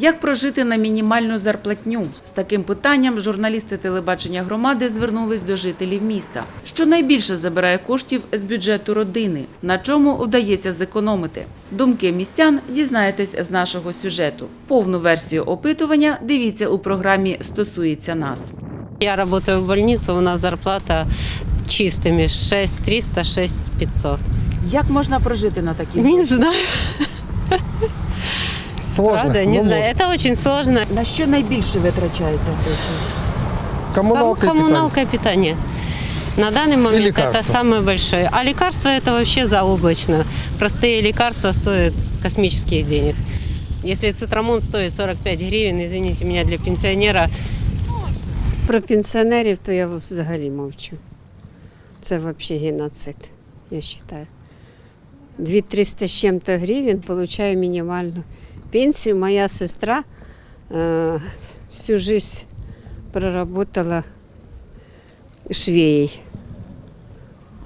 Як прожити на мінімальну зарплатню? З таким питанням журналісти телебачення громади звернулись до жителів міста. Що найбільше забирає коштів з бюджету родини? На чому вдається зекономити? Думки містян дізнаєтесь з нашого сюжету. Повну версію опитування дивіться у програмі Стосується нас. Я работаю в больнице, у нас зарплата чистыми 6 300, 6 500. Як можна прожити на такі Не знаю, Сложно. правда, но не знаю. можно. Это очень сложно. На що найбільше витрачається грошей? Коммуналка, Сам- и коммуналка и питание. На данный момент это лекарства. самое большое. А лекарства это вообще заоблачно. Простые лекарства стоят космических денег. Если цитрамон стоит 45 гривен, извините меня, для пенсионера Про пенсіонерів то я взагалі мовчу. Це взагалі геноцид, я вважаю. 2-300 з чим-то гривень получаю мінімальну пенсію. Моя сестра е, всю жизнь проработала швеей.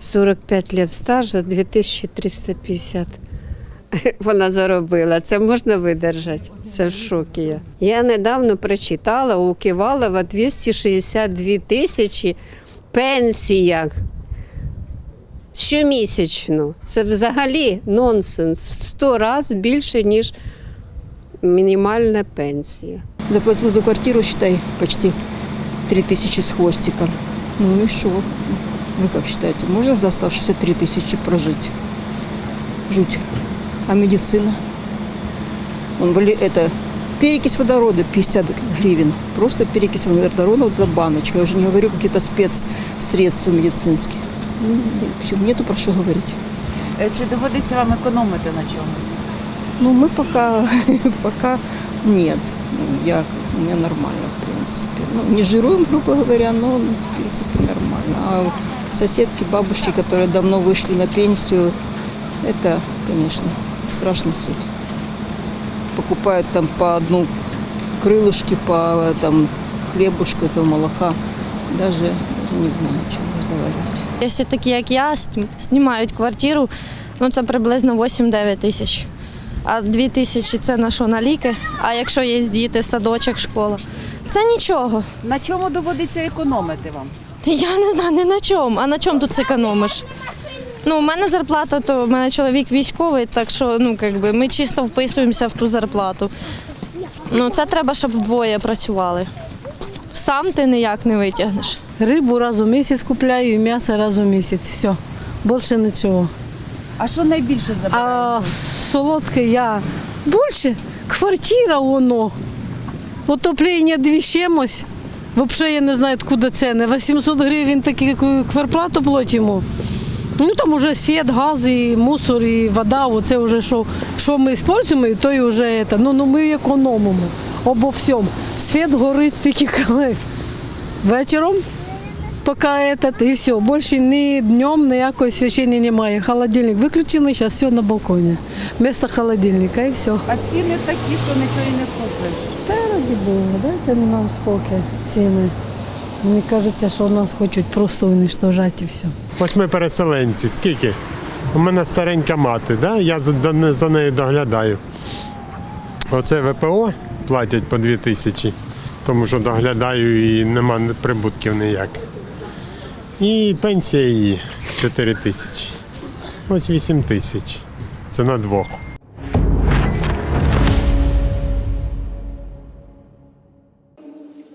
45 лет стажа, 2350 вона заробила. Це можна видержати. Це в шокі я. Недавно прочитала у Кивалова 262 тисячі пенсія щомісячно. Це взагалі нонсенс. В 100 разів більше, ніж мінімальна пенсія. Заплатил за квартиру, считай, почти 3000 с хвостиком. Ну и что? Вы как считаете, можно за оставшиеся 3000 прожить? Жуть. А медицина? Он, вали- это перекись водорода 50 гривен. Просто перекись водорода, вот эта баночка. Я уже не говорю какие-то спецсредства медицинские. Ну, в общем, нету про что говорить. Е, Чи доводиться вам економити на чомусь? Ну, мы пока, пока нет. Ну, Я, у меня нормально, в принципе. Ну, не жируем, грубо говоря, но, в принципе, нормально. А соседки, бабушки, которые давно вышли на пенсию, это, конечно, страшный суд. Покупают там по одну крылышки, по там, хлебушку этого молока. Даже, даже не знаю, о чем разговаривать. Якщо такі, як я, сні- знімають квартиру, ну це приблизно 8-9 тисяч. А 2 тисячі це на що на ліки. А якщо є діти, садочок, школа, це нічого. На чому доводиться економити вам? Я не знаю, не на чому. А на чому тут економиш? Ну, у мене зарплата, то у мене чоловік військовий, так що ну, якби, ми чисто вписуємося в ту зарплату. Ну, це треба, щоб вдвоє працювали. Сам ти ніяк не витягнеш. Рибу раз у місяць купляю і м'ясо раз у місяць. Все. Більше нічого. А що найбільше? А солодке я більше квартира воно. Отоплення дві чимось. Взагалі я не знаю, откуда ціни. 800 гривень такі кварплату платимо. Ну там вже світ, газ, і мусор, і вода. Оце вже що, що ми використовуємо, то і вже це. Ну, ну ми економимо обо всьому. Світ горить тільки коли вечором. Поки этот, і все. Більше ні днем ніякої свячення немає. Холодильник виключили, зараз все на балконі. Вместо холодильника і все. А ціни такі, що нічого і не купиш. Та раді Бога, дайте нам спокій ціни. Мені кажеться, що нас хочуть просто уничтожати і все. Ось ми переселенці. Скільки? У мене старенька мати, да? я за, за нею доглядаю. Оце ВПО платять по 2 тисячі, тому що доглядаю і нема прибутків ніяких. І пенсія її 4 тисячі. Ось 8 тисяч. Це на двох.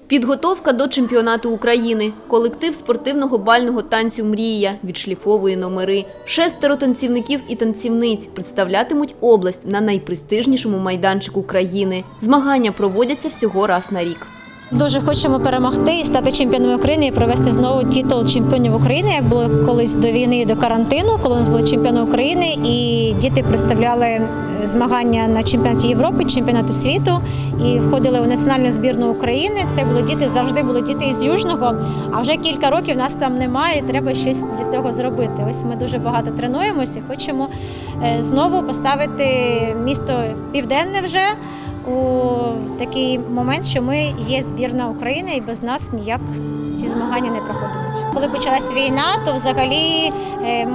Підготовка до чемпіонату України. Колектив спортивного бального танцю Мрія відшліфовує номери. Шестеро танцівників і танцівниць представлятимуть область на найпрестижнішому майданчику країни. Змагання проводяться всього раз на рік. Дуже хочемо перемогти і стати чемпіонами України і провести знову титул чемпіонів України, як було колись до війни і до карантину, коли у нас були чемпіони України, і діти представляли змагання на чемпіонаті Європи, чемпіонату світу і входили у національну збірну України. Це були діти, завжди були діти із Южного. А вже кілька років нас там немає. і Треба щось для цього зробити. Ось ми дуже багато тренуємося і хочемо е, знову поставити місто південне вже у такий момент, що ми є збірна України, і без нас ніяк ці змагання не проходитимуть. Коли почалась війна, то взагалі е,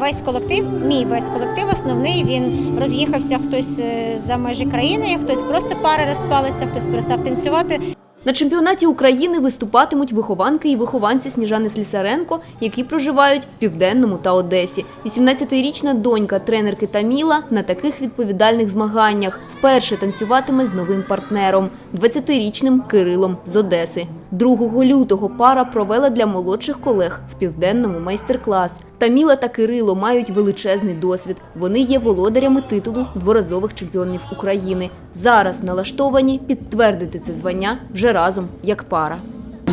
весь колектив, мій весь колектив основний, він роз'їхався хтось е, за межі країни, хтось просто пари розпалися, хтось перестав танцювати. На чемпіонаті України виступатимуть вихованки і вихованці Сніжани Слісаренко, які проживають в Південному та Одесі. 18-річна донька тренерки Таміла на таких відповідальних змаганнях вперше танцюватиме з новим партнером – 20-річним Кирилом з Одеси. 2 лютого пара провела для молодших колег в Південному майстер-клас. Таміла та Кирило мають величезний досвід. Вони є володарями титулу дворазових чемпіонів України. Зараз налаштовані підтвердити це звання вже разом як пара.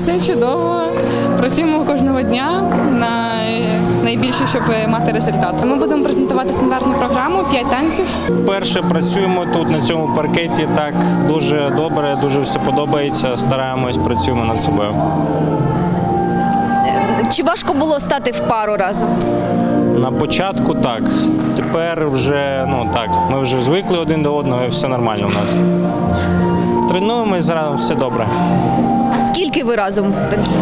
Все чудово. Працюємо кожного дня на найбільше, щоб мати результат. Ми будемо презентувати стандартну програму 5 танців. Перше працюємо тут на цьому паркеті так дуже добре, дуже все подобається. Стараємось, працюємо над собою. Чи важко було стати в пару разом? На початку так. Тепер вже ну так. Ми вже звикли один до одного, і все нормально у нас. Тренуємось зараз, все добре. Скільки ви разом?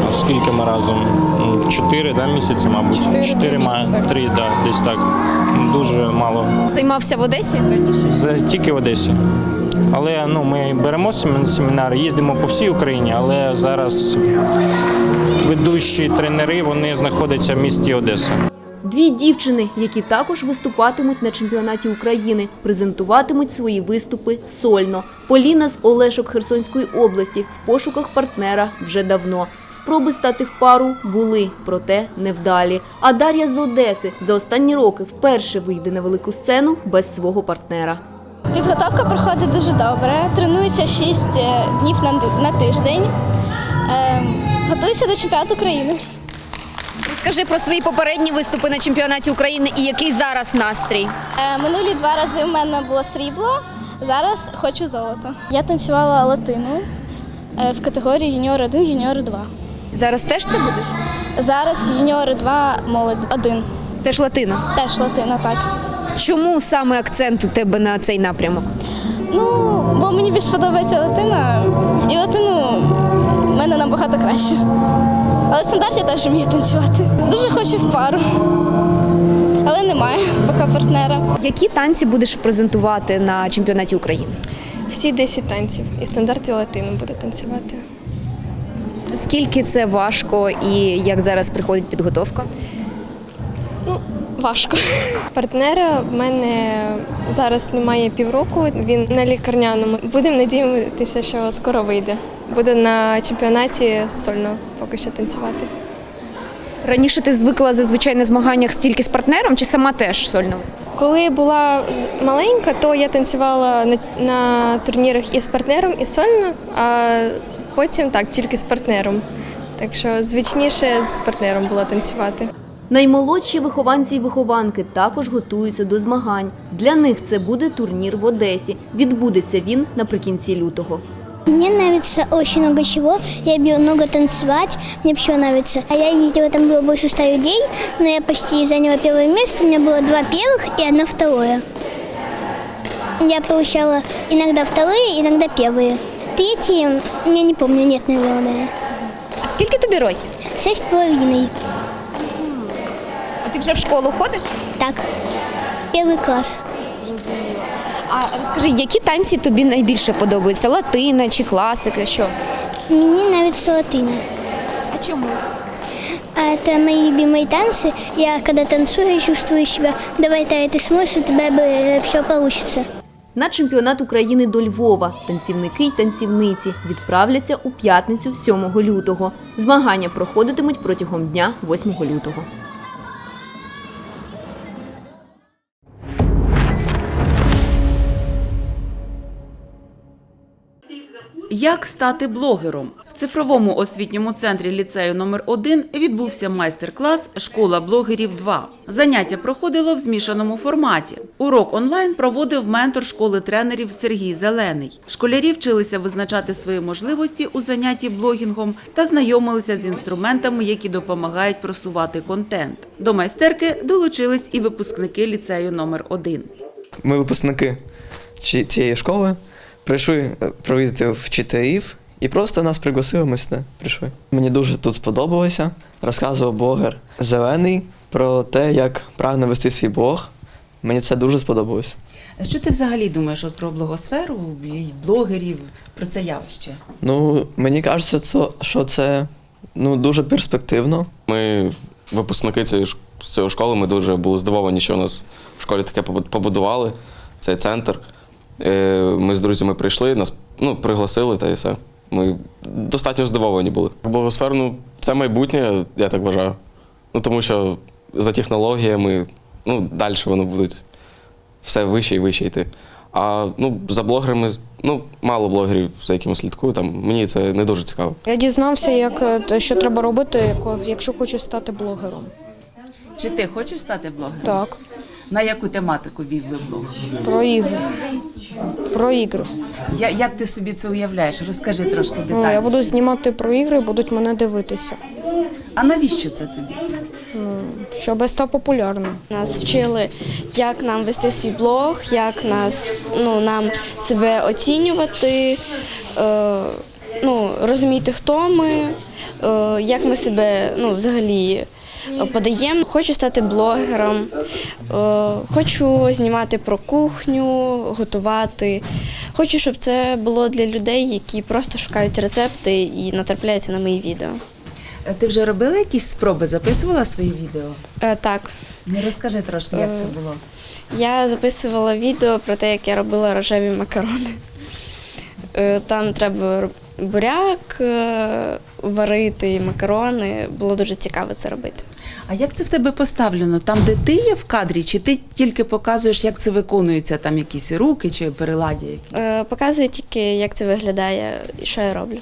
А Скільки ми разом? Чотири да, місяці, мабуть. Чотири має три, да, десь так. Дуже мало. Займався в Одесі? З- Тільки в Одесі. Але ну, ми беремо семінар, семінари, їздимо по всій Україні, але зараз ведучі тренери вони знаходяться в місті Одеса. Дві дівчини, які також виступатимуть на чемпіонаті України, презентуватимуть свої виступи сольно. Поліна з Олешок Херсонської області в пошуках партнера вже давно. Спроби стати в пару були, проте невдалі. А Дар'я з Одеси за останні роки вперше вийде на велику сцену без свого партнера. Підготовка проходить дуже добре. Тренуюся 6 днів на, на тиждень. Ем, готуюся до чемпіонату України. Розкажи про свої попередні виступи на чемпіонаті України і який зараз настрій. Е, минулі два рази у мене було срібло, зараз хочу золото. Я танцювала латину е, в категорії юніор 1, юніор 2. Зараз теж це будеш? Зараз юніори 2, молодь 1. Теж латина. Теж латина, так. Чому саме акцент у тебе на цей напрямок? Ну, бо мені більш подобається латина, і латину в мене набагато краще. Але стандарт я теж вмію танцювати. Дуже хочу в пару. Але немає поки партнера. Які танці будеш презентувати на чемпіонаті України? Всі 10 танців і стандарт і латину буду танцювати. Скільки це важко і як зараз приходить підготовка? Ну, Важко. Партнера в мене зараз немає півроку. Він на лікарняному. Будемо надіятися, що скоро вийде. Буду на чемпіонаті сольно поки що танцювати. Раніше ти звикла зазвичай на змаганнях стільки з партнером чи сама теж сольно? Коли була з- маленька, то я танцювала на, на турнірах і з партнером, і сольно, а потім так, тільки з партнером. Так що звичніше з партнером було танцювати. Наймолодші вихованці і вихованки також готуються до змагань. Для них це буде турнір в Одесі. Відбудеться він наприкінці лютого. Мне нравится очень много чего. Я люблю много танцевать. Мне все нравится. А я ездила, там было больше ста людей, но я почти заняла первое место. У меня было два первых и одно второе. Я получала иногда вторые, иногда первые. Третьи, я не помню, нет, наверное. А скільки тобі років? Шесть с половиной. А ти вже в школу ходиш? Так, первый класс. А розкажи, які танці тобі найбільше подобаються? Латина чи класика? Що? Мне нравится латына. А чому? А это мои любимые танцы. Я когда танцую, я чувствую себя, давай, Тая, ты сможешь, у тебя все получится. На чемпіонат України до Львова танцівники й танцівниці відправляться у п'ятницю 7 лютого. Змагання проходитимуть протягом дня 8 лютого. Як стати блогером? В цифровому освітньому центрі ліцею номер 1 відбувся майстер-клас Школа блогерів 2 Заняття проходило в змішаному форматі. Урок онлайн проводив ментор школи тренерів Сергій Зелений. Школярі вчилися визначати свої можливості у занятті блогінгом та знайомилися з інструментами, які допомагають просувати контент. До майстерки долучились і випускники ліцею номер 1 Ми випускники цієї школи прийшли е, провідати вчителів І просто нас пригласили, ми сюди прийшли. Мені дуже тут сподобалося. Розказував блогер Зелений про те, як правильно вести свій блог. Мені це дуже сподобалось. Що ти взагалі думаєш от про блогосферу, блогерів, про це явище? Ну, мені кажеться, що це ну, дуже перспективно. Ми, випускники цієї цієї школи, ми дуже були здивовані, що у нас в школі таке побу- побудували, цей центр. Е, Ми з друзями прийшли, нас ну, пригласили та і все. Ми достатньо здивовані були. Благосфер, ну, це майбутнє, я так вважаю. Ну, тому що за технологіями, ну, далі вони будуть все вище і вище йти. А ну, за блогерами, ну, мало блогерів, за якими слідкую, там, мені це не дуже цікаво. Я дізнався, як е, що треба робити, якщо хочеш стати блогером. Чи ти хочеш стати блогером? Так, На яку тематику вів би блог? про ігри. Про ігри. Я, як ти собі це уявляєш? Розкажи трошки Ну, я буду знімати про ігри, будуть мене дивитися, А навіщо це тобі? щоб я став популярним. Нас вчили, як нам вести свій блог, як нас, ну, нам себе оцінювати, е, ну, розуміти, хто ми, е, як ми себе ну, взагалі подаємо. Хочу стати блогером, е, хочу знімати про кухню, готувати. Хочу, щоб це було для людей, які просто шукають рецепти і натрапляються на мої відео. Е, Ти вже робила якісь спроби, записувала свої відео? Е, так. Ну, розкажи трошки, як це було. Я записувала відео про те, як я робила рожеві макарони. Е, Там треба буряк е, варити і макарони. Було дуже цікаво це робити. А як це в тебе поставлено? Там, де ти є в кадрі, чи ти тільки показуєш, як це виконується, там якісь руки чи переладі? якісь? Е, Показую тільки, як це виглядає і що я роблю.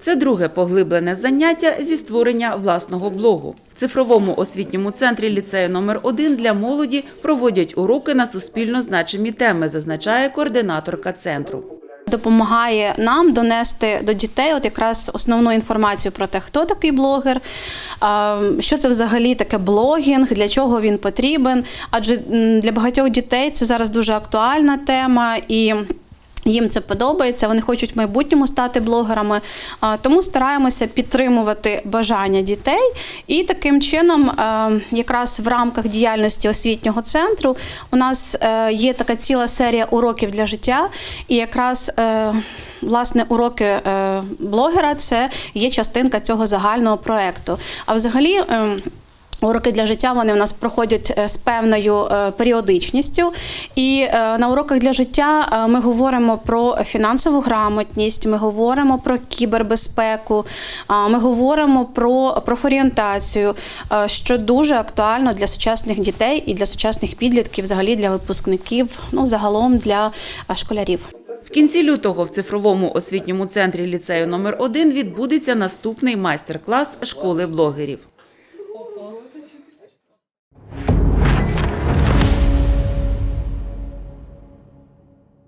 Це друге поглиблене заняття зі створення власного блогу. В цифровому освітньому центрі ліцею номер 1 для молоді проводять уроки на суспільно значимі теми, зазначає координаторка центру. Допомагає нам донести до дітей от якраз основну інформацію про те, хто такий блогер, що це взагалі таке блогінг, для чого він потрібен. Адже для багатьох дітей це зараз дуже актуальна тема і. Їм це подобається, вони хочуть в майбутньому стати блогерами. Тому стараємося підтримувати бажання дітей. І таким чином, е, якраз в рамках діяльності освітнього центру, у нас е, є така ціла серія уроків для життя. І якраз е, власне уроки блогера це є частинка цього загального проекту. А взагалі. Уроки для життя вони в нас проходять е, з певною е, періодичністю. І е, на уроках для життя ми говоримо про фінансову грамотність, ми говоримо про кібербезпеку, ми говоримо про профорієнтацію, що дуже актуально для сучасних дітей і для сучасних підлітків, взагалі для випускників, ну загалом для школярів. В кінці лютого в цифровому освітньому центрі ліцею номер 1 відбудеться наступний майстер-клас школи блогерів.